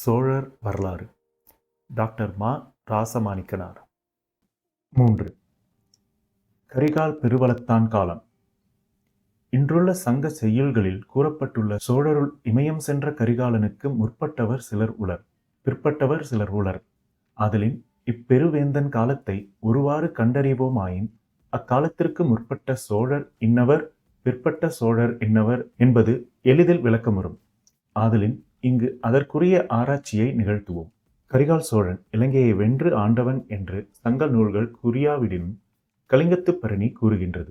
சோழர் வரலாறு. டாக்டர் மா ராசமாணிக்கனார். மூன்று. கரிகால் பெருவளத்தான் காலம். இன்றுள்ள சங்க செய்யுள்களில் கூறப்பட்டுள்ள சோழருள் இமயம் சென்ற கரிகாலனுக்கு முற்பட்டவர் சிலர் உளர் பிற்பட்டவர் சிலர் உளர். ஆதலின் இப்பெருவேந்தன் காலத்தை ஒருவாறு கண்டறிவோமாயின் அக்காலத்திற்கு முற்பட்ட சோழர் இன்னவர் பிற்பட்ட சோழர் இன்னவர் என்பது எளிதில் விளக்கமுறும். ஆதலின் இங்கு அதற்குரிய ஆராய்ச்சியை நிகழ்த்துவோம். கரிகால் சோழன் இலங்கையை வென்று ஆண்டவன் என்று சங்க நூல்கள் குறியாவிடினும் கலிங்கத்து பரணி கூறுகின்றது.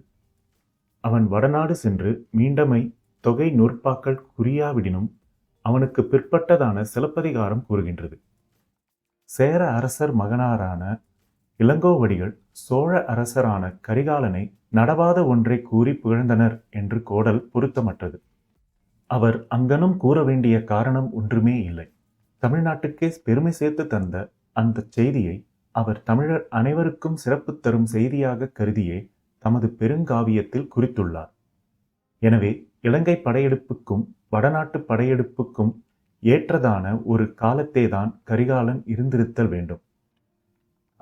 அவன் வடநாடு சென்று மீண்டமை தொகை நூற்பாக்கள் குறியாவிடினும் அவனுக்கு பிற்பட்டதான சிலப்பதிகாரம் கூறுகின்றது. சேர அரசர் மகனாரான இளங்கோவடிகள் சோழ அரசரான கரிகாலனை நடவாத ஒன்றை கூறி புகழ்ந்தனர் என்று கோடல் பொருத்தமற்றது. அவர் அங்கனம் கூற வேண்டிய காரணம் ஒன்றுமே இல்லை. தமிழ்நாட்டுக்கே பெருமை சேர்த்து தந்த அந்த செய்தியை அவர் தமிழர் அனைவருக்கும் சிறப்பு தரும் செய்தியாக கருதியே தமது பெருங்காவியத்தில் குறித்துள்ளார். எனவே இலங்கை படையெடுப்புக்கும் வடநாட்டு படையெடுப்புக்கும் ஏற்றதான ஒரு காலத்தே தான் கரிகாலன் இருந்திருத்தல் வேண்டும்.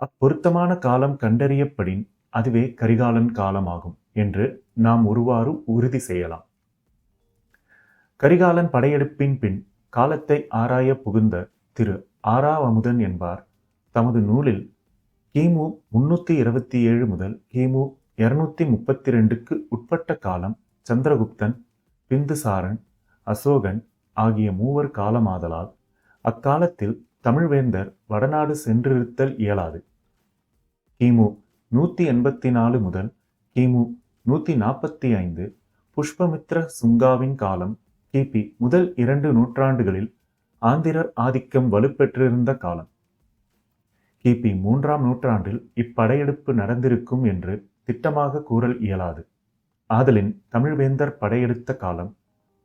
அப்பொருத்தமான காலம் கண்டறியப்படின் அதுவே கரிகாலன் காலமாகும் என்று நாம் ஒருவாறு உறுதி செய்யலாம். கரிகாலன் படையெடுப்பின் பின் காலத்தை ஆராய புகுந்த திரு ஆறாவமுதன் என்பார். தமது நூலில் கிமு முன்னூற்றி இருபத்தி ஏழு முதல் கிமு இருநூத்தி முப்பத்தி ரெண்டுக்கு உட்பட்ட காலம் சந்திரகுப்தன் பிந்துசாரன் அசோகன் ஆகிய மூவர் காலமாதலால் அக்காலத்தில் தமிழ்வேந்தர் வடநாடு சென்றிருத்தல் இயலாது. கிமு நூற்றி எண்பத்தி நாலு முதல் கிமு நூற்றி நாற்பத்தி ஐந்து புஷ்பமித்ர சுங்காவின் காலம் கிபி முதல் இரண்டு நூற்றாண்டுகளில் ஆந்திரர் ஆதிக்கம் வலுப்பெற்றிருந்த காலம். கிபி மூன்றாம் நூற்றாண்டில் இப்படையெடுப்பு நடந்திருக்கும் என்று திட்டமாக கூறல் இயலாது. ஆதலின் தமிழ்வேந்தர் படையெடுத்த காலம்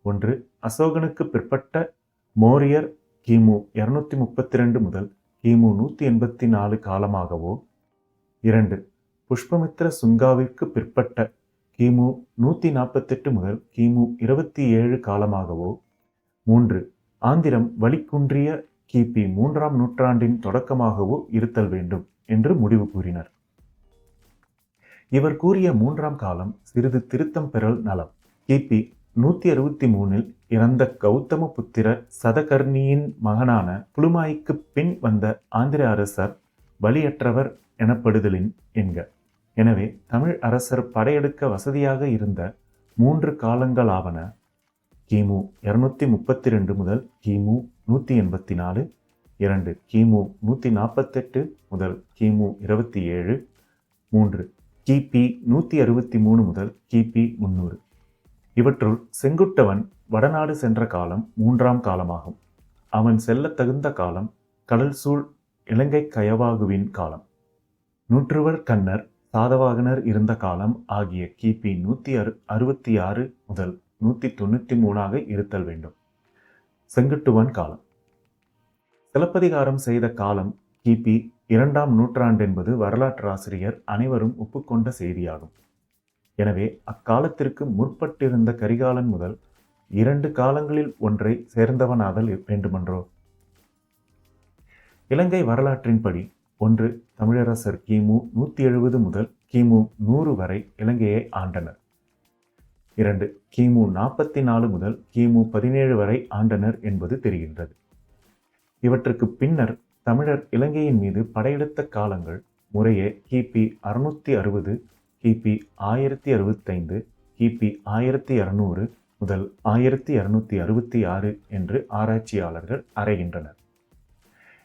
ஒன்று அசோகனுக்கு பிற்பட்ட மோரியர் கிமு இருநூத்தி முப்பத்தி ரெண்டு முதல் கிமு நூற்றி எண்பத்தி நாலு காலமாகவோ இரண்டு புஷ்பமித்ர சுங்காவிற்கு பிற்பட்ட கிமு நூற்றி நாற்பத்தெட்டு முதல் கிமு இருபத்தி ஏழு காலமாகவோ. மூன்று ஆந்திரம் வழிக்குன்றிய கிபி மூன்றாம் நூற்றாண்டின் தொடக்கமாகவோ இருத்தல் வேண்டும் என்று முடிவு கூறினர். இவர் கூறிய மூன்றாம் காலம் சிறிது திருத்தம் பெறல் நலம். கிபி நூத்தி அறுபத்தி மூணில் இறந்த கௌதம புத்திர சதகர்ணியின் மகனான புலுமாய்க்கு பின் வந்த ஆந்திர அரசர் வலியற்றவர் எனப்படுதலின் என்க. எனவே தமிழ் அரசர் படையெடுக்க வசதியாக இருந்த மூன்று காலங்களாவன கிமு இருநூத்தி முப்பத்தி ரெண்டு முதல் கிமு நூற்றி எண்பத்தி நாலு இரண்டு கிமு நூற்றி நாற்பத்தெட்டு முதல் கிமு இருபத்தி ஏழு மூன்று கிபி நூற்றி அறுபத்தி மூணு முதல் கிபி முன்னூறு. இவற்றுள் செங்குட்டவன் வடநாடு சென்ற காலம் மூன்றாம் காலமாகும். அவன் செல்லத் தகுந்த காலம் கடல் சூழ் இலங்கை கயவாகுவின் காலம். நூற்றுவர் கன்னர் சாதவாகனர் இருந்த காலம் ஆகிய கிபி நூற்றி அறு அறுபத்தி ஆறு முதல் நூற்றி தொண்ணூற்றி மூணாக இருத்தல் வேண்டும். செங்குட்டுவன் காலம். சிலப்பதிகாரம் செய்த காலம் கிபி இரண்டாம் நூற்றாண்டென்பது வரலாற்றாசிரியர் அனைவரும் ஒப்புக்கொண்ட செய்தியாகும். எனவே அக்காலத்திற்கு முற்பட்டிருந்த கரிகாலன் முதல் இரண்டு காலங்களில் ஒன்றை சேர்ந்தவனாதல் வேண்டுமென்றோ? இலங்கை வரலாற்றின்படி ஒன்று தமிழரசர் கிமு நூற்றி எழுபது முதல் கிமு நூறு வரை இலங்கையை ஆண்டனர். இரண்டு கிமு நாற்பத்தி நாலு முதல் கிமு பதினேழு வரை ஆண்டனர் என்பது தெரிகின்றது. இவற்றுக்கு பின்னர் தமிழர் இலங்கையின் மீது படையெடுத்த காலங்கள் முறையே கிபி அறுநூற்றி அறுபது கிபி ஆயிரத்தி அறுபத்தைந்து கிபி ஆயிரத்தி இரநூறு முதல் ஆயிரத்தி இரநூத்தி அறுபத்தி ஆறு என்று ஆராய்ச்சியாளர்கள் அறைகின்றனர்.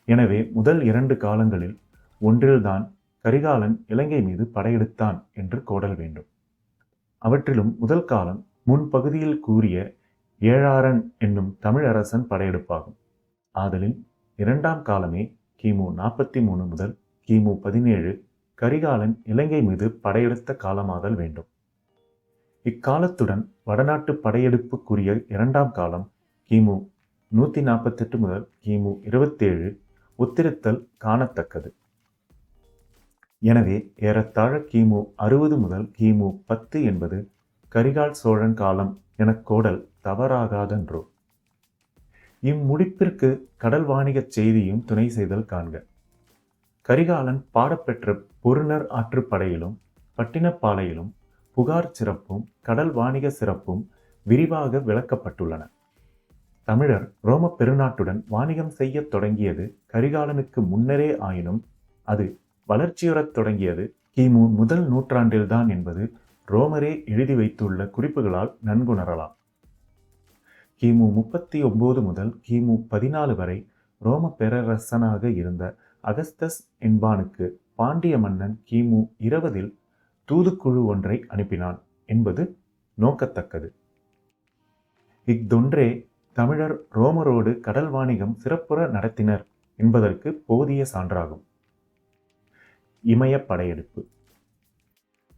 எனவே முதல் இரண்டு காலங்களில் ஒன்றில்தான் கரிகாலன் இலங்கை மீது படையெடுத்தான் என்று கோடல் வேண்டும். அவற்றிலும் முதல் காலம் முன்பகுதியில் கூறிய ஏழாரன் என்னும் தமிழ் அரசன் படையெடுப்பாகும். ஆதலின் இரண்டாம் காலமே கிமு நாற்பத்தி மூணு முதல் கிமு பதினேழு கரிகாலன் இலங்கை மீது படையெடுத்த காலமாதல் வேண்டும். இக்காலத்துடன் வடநாட்டு படையெடுப்புக்குரிய இரண்டாம் காலம் கிமு நூற்றி நாற்பத்தெட்டு முதல் கிமு இருபத்தேழு ஒத்திருத்தல் காணத்தக்கது. எனவே ஏறத்தாழ கிமு அறுபது முதல் கிமு பத்து என்பது கரிகால் சோழன் காலம் எனக் கோடல் தவறாகாதன்றோ. இம்முடிப்பிற்கு கடல் வாணிகச் செய்தியும் துணை செய்தல் காண்க. கரிகாலன் பாடப்பெற்ற பொருணர் ஆற்றுப்படையிலும் பட்டினப்பாலையிலும் புகார் சிறப்பும் கடல் வாணிக சிறப்பும் விரிவாக விளக்கப்பட்டுள்ளன. தமிழர் ரோம பெருநாட்டுடன் வாணிகம் செய்யத் தொடங்கியது கரிகாலனுக்கு முன்னரே ஆயினும் அது வளர்ச்சியுறத் தொடங்கியது கிமு முதல் நூற்றாண்டில்தான் என்பது ரோமரே எழுதி வைத்துள்ள குறிப்புகளால் நன்குணரலாம். கிமு முப்பத்தி ஒன்பது முதல் கிமு பதினாலு வரை ரோம பேரரசனாக இருந்த அகஸ்தஸ் என்பானுக்கு பாண்டிய மன்னன் கிமு இருபதில் தூதுக்குழு ஒன்றை அனுப்பினான் என்பது நோக்கத்தக்கது. இஃதொன்றே தமிழர் ரோமரோடு கடல் வாணிகம் சிறப்புற நடத்தினர் என்பதற்கு போதிய சான்றாகும். இமய படையெடுப்பு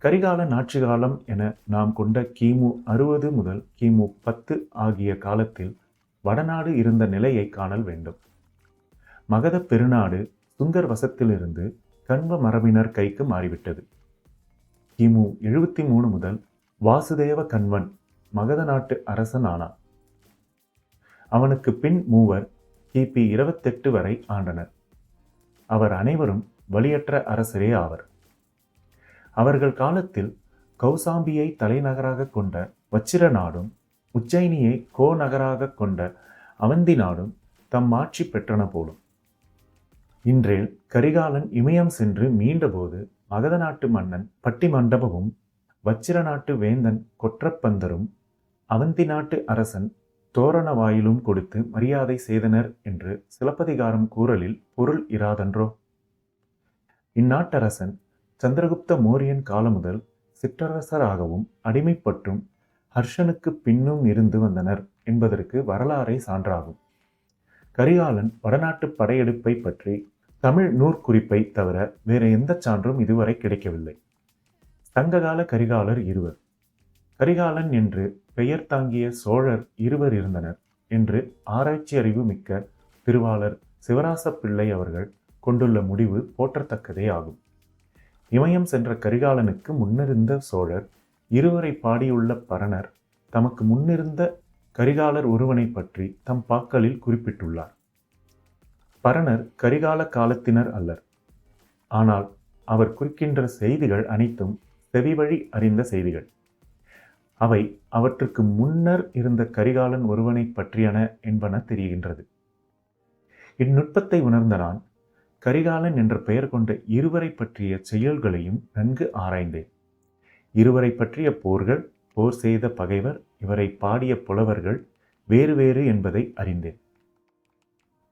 கரிகால நாட்சிகாலம் என நாம் கொண்ட கிமு அறுபது முதல் கிமு பத்து ஆகிய காலத்தில் வடநாடு இருந்த நிலையை காணல் வேண்டும். மகத பெருநாடு சுங்கர் வசத்திலிருந்து கண்வ மரபினர் கைக்கு மாறிவிட்டது. கிமு எழுபத்தி மூணு முதல் வாசுதேவ கண்வன் மகத நாட்டு அரசன் ஆனான் அவனுக்கு பின் மூவர் கிபி இருபத்தெட்டு வரை ஆண்டனர். அவர் அனைவரும் வலியற்ற அரசரே ஆவர். அவர்கள் காலத்தில் கௌசாம்பியை தலைநகராக கொண்ட வச்சிர நாடும் உஜ்ஜயினியை கோ நகராக கொண்ட அவந்தி நாடும் தம் ஆட்சி பெற்றன போலும். இன்றேல் கரிகாலன் இமயம் சென்று மீண்டபோது மகத நாட்டு மன்னன் பட்டி மண்டபமும் வச்சிர நாட்டு வேந்தன் கொற்றப்பந்தரும் அவந்தி நாட்டு அரசன் தோரண வாயிலும் கொடுத்து மரியாதை செய்தனர் என்று சிலப்பதிகாரம் கூறலில் பொருள் இராதன்றோ? இந்நாட்டரசன் சந்திரகுப்த மோரியன் காலம் முதல் சிற்றரசராகவும் அடிமைப்பட்டும் ஹர்ஷனுக்கு பின்னும் இருந்து வந்தனர் என்பதற்கு வரலாறை சான்றாகும். கரிகாலன் வடநாட்டு படையெடுப்பை பற்றி தமிழ் நூற்குறிப்பை தவிர வேறு எந்த சான்றும் இதுவரை கிடைக்கவில்லை. சங்ககால கரிகாலர் இருவர். கரிகாலன் என்று பெயர் தாங்கிய சோழர் இருவர் இருந்தனர் என்று ஆராய்ச்சி அறிவு மிக்க திருவாளர் சிவராச பிள்ளை அவர்கள் கொண்டுள்ள முடிவு போற்றத்தக்கதே ஆகும். இமயம் சென்ற கரிகாலனுக்கு முன்னிருந்த சோழர் இருவரை பாடியுள்ள பரணர் தமக்கு முன்னிருந்த கரிகாலர் ஒருவனை பற்றி தம் பாக்களில் குறிப்பிட்டுள்ளார். பரணர் கரிகால காலத்தினர் அல்லர். ஆனால் அவர் குறிக்கின்ற செய்திகள் அனைத்தும் செவிவழி அறிந்த செய்திகள். அவை அவற்றுக்கு முன்னர் இருந்த கரிகாலன் ஒருவனை பற்றியன என்பன தெரிகின்றது. இந்நுட்பத்தை உணர்ந்த நான் கரிகாலன் என்ற பெயர் கொண்ட இருவரை பற்றிய செயல்களையும் நன்கு ஆராய்ந்தேன். இருவரை பற்றிய போர்கள் போர் செய்த பகைவர் இவரை பாடிய புலவர்கள் வேறு வேறு என்பதை அறிந்தேன்.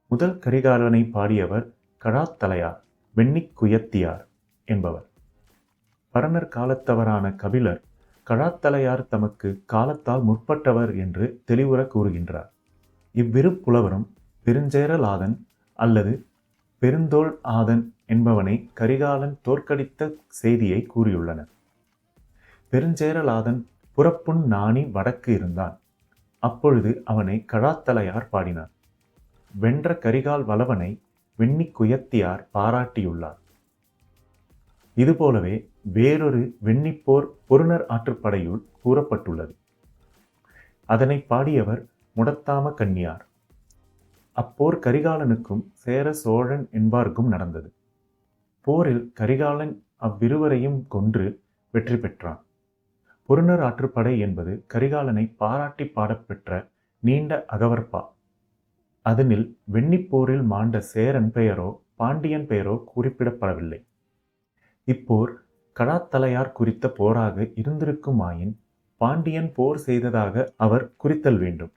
முதல் கரிகாலனை பாடியவர் கடாத்தலையார் வெண்ணிக் குயத்தியார் என்பவர். பரணர் காலத்தவரான கபிலர் கடாத்தலையார் தமக்கு காலத்தால் முற்பட்டவர் என்று தெளிவுற கூறுகின்றார். இவ்விரு புலவரும் பெருஞ்சேரலாதன் அல்லது பெருந்தோள் ஆதன் என்பவனை கரிகாலன் தோற்கடித்த செய்தியை கூறியுள்ளனர். பெருஞ்சேரலாதன் புறப்புண் நாணி வடக்கு இருந்தான். அப்பொழுது அவனை கழாத்தலையார் பாடினார். வென்ற கரிகால் வளவனை வெண்ணி குயத்தியார் பாராட்டியுள்ளார். இதுபோலவே வேறொரு வெண்ணிப்போர் பொருணர் ஆற்றுப்படையுள் கூறப்பட்டுள்ளது. அதனை பாடியவர் முடத்தாம கன்னியார். அப்போர் கரிகாலனுக்கும் சேர சோழன் என்பார்க்கும் நடந்தது. போரில் கரிகாலன் அவ்விருவரையும் கொன்று வெற்றி பெற்றான். பொருணர் ஆற்றுப்படை என்பது கரிகாலனை பாராட்டி பாடப்பெற்ற நீண்ட அகவற்பா. அதனில் வெண்ணிப்போரில் மாண்ட சேரன் பெயரோ பாண்டியன் பெயரோ குறிப்பிடப்படவில்லை. இப்போர் கடாத்தலையார் குறித்த போராக இருந்திருக்குமாயின் பாண்டியன் போர் செய்ததாக அவர் குறித்தல் வேண்டும்.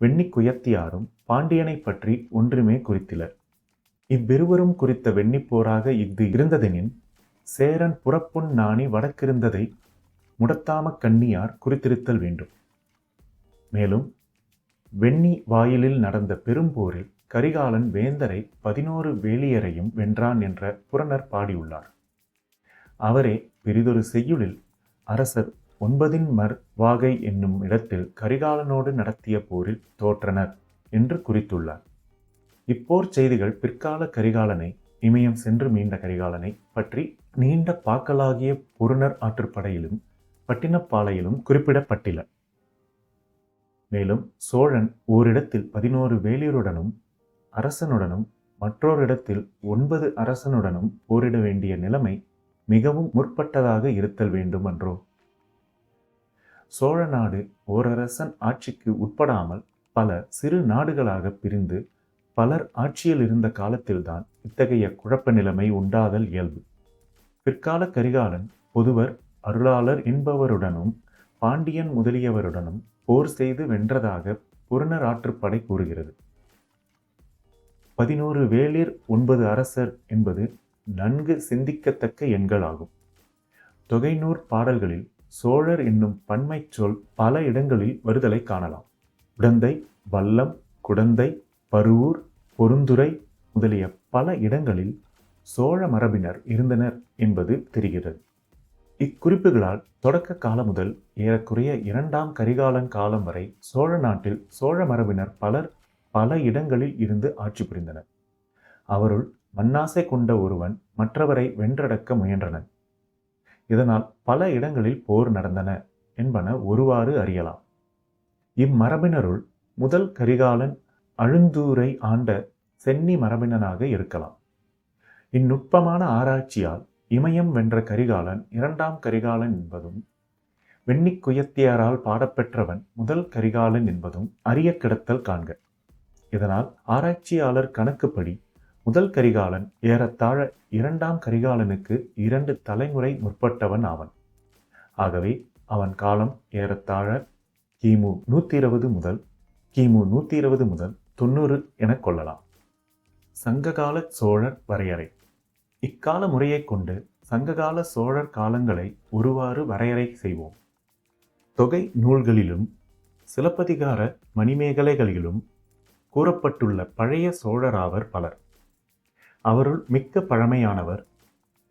வெண்ணிக்குயத்தியாரும் குயத்தியாரும் பாண்டியனை பற்றி ஒன்றுமே குறித்திலர். இவ்விருவரும் குறித்த வெண்ணிப்போராக இஃது இருந்ததெனின் சேரன் புறப்புண் நாணி வடக்கிருந்ததை முடத்தாம கண்ணியார் குறித்திருத்தல் வேண்டும். மேலும் வெண்ணி வாயிலில் நடந்த பெரும்போரில் கரிகாலன் வேந்தரை பதினோரு வேலியரையும் வென்றான் என்ற புறனர் பாடியுள்ளார். அவரே பெரிதொரு செய்யுளில் அரசர் ஒன்பதின் மர் வாகை என்னும் இடத்தில் கரிகாலனோடு நடத்திய போரில் தோற்றனர் என்று குறித்துள்ளார். இப்போர் செய்திகள் பிற்கால கரிகாலனை இமயம் சென்று மீண்ட கரிகாலனை பற்றி நீண்ட பாக்கலாகிய பொருணர் ஆற்றுப்படையிலும் பட்டினப்பாலையிலும் குறிப்பிடப்பட்டில. மேலும் சோழன் ஓரிடத்தில் பதினோரு வேலியருடனும் அரசனுடனும் மற்றொரு இடத்தில் ஒன்பது அரசனுடனும் போரிட வேண்டிய நிலைமை மிகவும் முற்பட்டதாக இருத்தல் வேண்டுமென்றோ? சோழ நாடு ஓரரசன் ஆட்சிக்கு உட்படாமல் பல சிறு நாடுகளாக பிரிந்து பலர் ஆட்சியில் இருந்த காலத்தில்தான் இத்தகைய குழப்ப நிலைமை உண்டாதல் இயல்பு. பிற்கால கரிகாலன் பொதுவர் அருளாளர் என்பவருடனும் பாண்டியன் முதலியவருடனும் போர் செய்து வென்றதாக புறநர் ஆற்றுப்படை கூறுகிறது. பதினோரு வேளிர் ஒன்பது அரசர் என்பது நன்கு சிந்திக்கத்தக்க எண்களாகும். தொகைநூர் பாடல்களில் சோழர் என்னும் பன்மைச் சொல் பல இடங்களில் வருதலை காணலாம். உடந்தை வல்லம் குடந்தை பருவூர் பொருந்துறை முதலிய பல இடங்களில் சோழ மரபினர் இருந்தனர் என்பது தெரிகிறது. இக்குறிப்புகளால் தொடக்க காலம் முதல் ஏறக்குறைய இரண்டாம் கரிகாலன் காலம் வரை சோழ நாட்டில் சோழ மரபினர் பலர் பல இடங்களில் இருந்து ஆட்சி புரிந்தனர். அவருள் மண்ணாசை கொண்ட ஒருவன் மற்றவரை வென்றடக்க முயன்றனன். இதனால் பல இடங்களில் போர் நடந்தன என்பன ஒருவாறு அறியலாம். இம்மரபினருள் முதல் கரிகாலன் அழுந்தூரை ஆண்ட சென்னி மரபினனாக இருக்கலாம். இந்நுட்பமான ஆராய்ச்சியால் இமயம் வென்ற கரிகாலன் இரண்டாம் கரிகாலன் என்பதும் வெண்ணிக்குயத்தியாரால் பாடப்பெற்றவன் முதல் கரிகாலன் என்பதும் அறிய கிடத்தல் காண்க. இதனால் ஆராய்ச்சியாளர் கணக்குப்படி முதல் கரிகாலன் ஏறத்தாழ இரண்டாம் கரிகாலனுக்கு இரண்டு தலைமுறை முற்பட்டவன் ஆவன். ஆகவே அவன் காலம் ஏறத்தாழ கிமு நூற்றி இருபது முதல் கிமு நூற்றி இருபது முதல் தொண்ணூறு என கொள்ளலாம். சங்ககால சோழர் வரையறை. இக்கால முறையைக் கொண்டு சங்ககால சோழர் காலங்களை ஒருவாறு வரையறை செய்வோம். தொகை நூல்களிலும் சிலப்பதிகார மணிமேகலைகளிலும் கூறப்பட்டுள்ள பழைய சோழராவர் பலர். அவருள் மிக்க பழமையானவர்.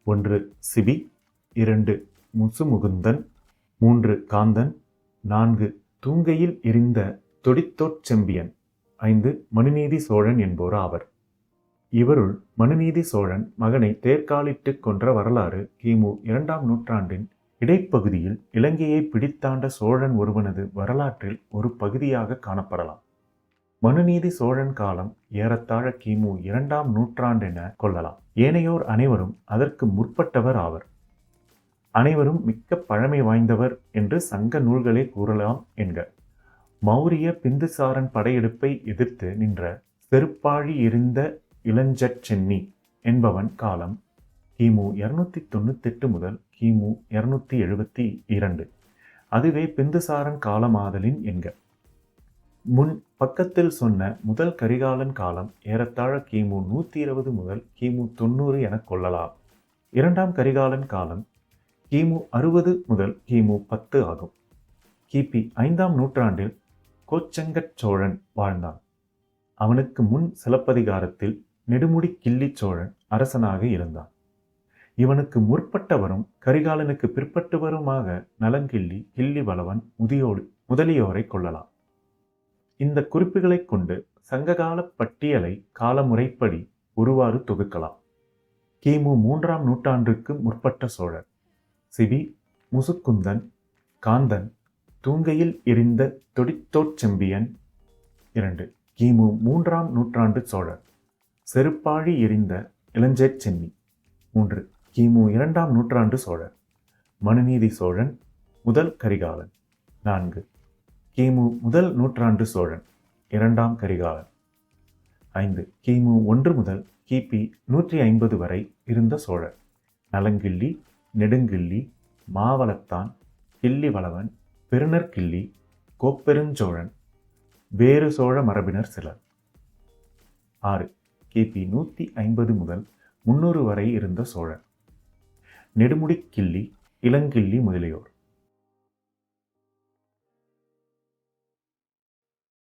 ஒன்று சிபி இரண்டு முசுமுகுந்தன் மூன்று காந்தன் நான்கு தூங்கையில் எரிந்த தொடித்தோட் செம்பியன் ஐந்து மனுநீதி சோழன் என்போர் ஆவர். இவருள் மனுநீதி சோழன் மகனை தேர்காலிட்டு கொன்ற வரலாறு கிமு இரண்டாம் நூற்றாண்டின் இடைப்பகுதியில் இலங்கையை பிடித்தாண்ட சோழன் ஒருவனது வரலாற்றில் ஒரு பகுதியாக காணப்படலாம். மனுநீதி சோழன் காலம் ஏறத்தாழ கிமு இரண்டாம் நூற்றாண்டென கொள்ளலாம். ஏனையோர் அனைவரும் அதற்கு முற்பட்டவர் ஆவர். அனைவரும் மிக்க பழமை வாய்ந்தவர் என்று சங்க நூல்களே கூறலாம் என்க. மௌரிய பிந்துசாரன் படையெடுப்பை எதிர்த்து நின்ற செருப்பாழி எரிந்த இளஞ்சென்னி என்பவன் காலம் கிமு இருநூத்தி தொண்ணூத்தெட்டு முதல் கிமு இருநூத்தி எழுபத்தி இரண்டு. அதுவே பிந்துசாரன் காலமாதலின் என்க. முன் பக்கத்தில் சொன்ன முதல் கரிகாலன் காலம் ஏறத்தாழ கிமு நூற்றி இருபது முதல் கிமு தொண்ணூறு என கொள்ளலாம். இரண்டாம் கரிகாலன் காலம் கிமு அறுபது முதல் கிமு பத்து ஆகும். கிபி ஐந்தாம் நூற்றாண்டில் கோச்செங்கட் சோழன் வாழ்ந்தான். அவனுக்கு முன் சிலப்பதிகாரத்தில் நெடுமுடி கிள்ளி சோழன் அரசனாக இருந்தான். இவனுக்கு முற்பட்டவரும் கரிகாலனுக்கு பிற்பட்டவருமாக நலங்கிள்ளி கிள்ளி வளவன் முதியோடு முதலியோரை கொள்ளலாம். இந்த குறிப்புகளைக் கொண்டு சங்ககால பட்டியலை காலமுறைப்படி ஒருவாறு தொகுக்கலாம். கிமு மூன்றாம் நூற்றாண்டுக்கு முற்பட்ட சோழர் சிபி முசுக்குந்தன் காந்தன் தூங்கையில் எரிந்த தொடித்தோட் செம்பியன் இரண்டு. கிமு மூன்றாம் நூற்றாண்டு சோழர் செருப்பாழி எரிந்த இளஞ்சேட் சென்னி மூன்று. கிமு இரண்டாம் நூற்றாண்டு சோழர் மனுநீதி சோழன் முதல் கரிகாலன் நான்கு. கிமு முதல் நூற்றாண்டு சோழன் இரண்டாம் கரிகாலன். ஐந்து கிமு ஒன்று முதல் கிபி நூற்றி ஐம்பது வரை இருந்த சோழர் நலங்கிள்ளி நெடுங்கிள்ளி மாவளத்தான் கிள்ளி வளவன் பெருநர்கிள்ளி கோப்பெருஞ்சோழன் வேறு சோழ மரபினர் சிலர். ஆறு கிபி நூற்றி ஐம்பது முதல் முன்னூறு வரை இருந்த சோழர் நெடுமுடிக்கிள்ளி இளங்கிள்ளி முதலியோர்.